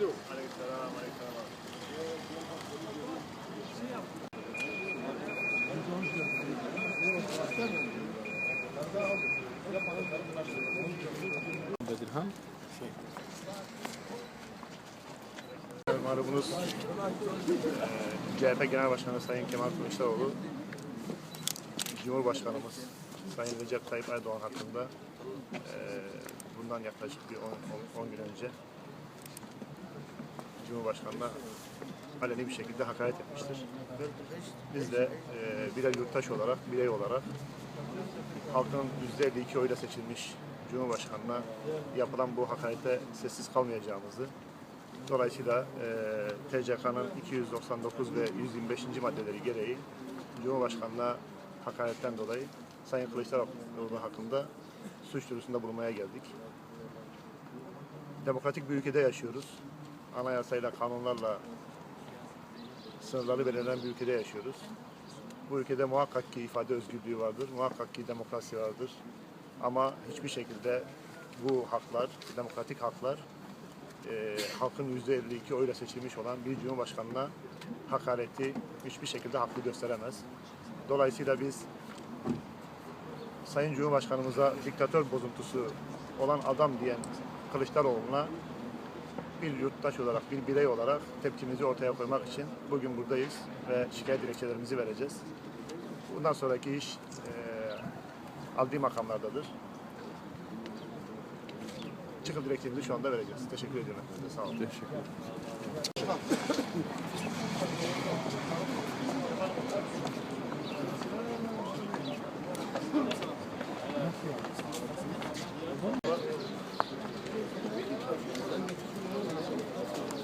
Aleykümselam, aleykümselam. Bedirhan. Malumunuz eee, CHP Genel Başkanı Sayın Kemal Kılıçdaroğlu Cumhurbaşkanımız Sayın Recep Tayyip Erdoğan hakkında bundan yaklaşık bir 10 gün önce Cumhurbaşkanı'na aleni bir şekilde hakaret etmiştir. Biz de eee birer yurttaş olarak, birey olarak halkın %52 oyla seçilmiş Cumhurbaşkanı'na yapılan bu hakarete sessiz kalmayacağımızı, dolayısıyla e, TCK'nın 299 ve 125. maddeleri gereği Cumhurbaşkanı'na hakaretten dolayı Sayın Kılıçdaroğlu hakkında suç duyurusunda bulunmaya geldik. Demokratik bir ülkede yaşıyoruz. Anayasayla, kanunlarla sınırları belirlenen bir ülkede yaşıyoruz. Bu ülkede muhakkak ki ifade özgürlüğü vardır, muhakkak ki demokrasi vardır. Ama hiçbir şekilde bu haklar, demokratik haklar e, halkın %52 oyla seçilmiş olan bir cumhurbaşkanına hakareti hiçbir şekilde haklı gösteremez. Dolayısıyla biz Sayın Cumhurbaşkanımıza diktatör bozuntusu olan adam diyen Kılıçdaroğlu'na bir yurttaş olarak, bir birey olarak tepkimizi ortaya koymak için bugün buradayız ve şikayet dilekçelerimizi vereceğiz. Bundan sonraki iş e, adli makamlardadır. Çıkıp dilekçemizi şu anda vereceğiz. Teşekkür ediyorum hepinize. Sağ olun. Teşekkür ederim.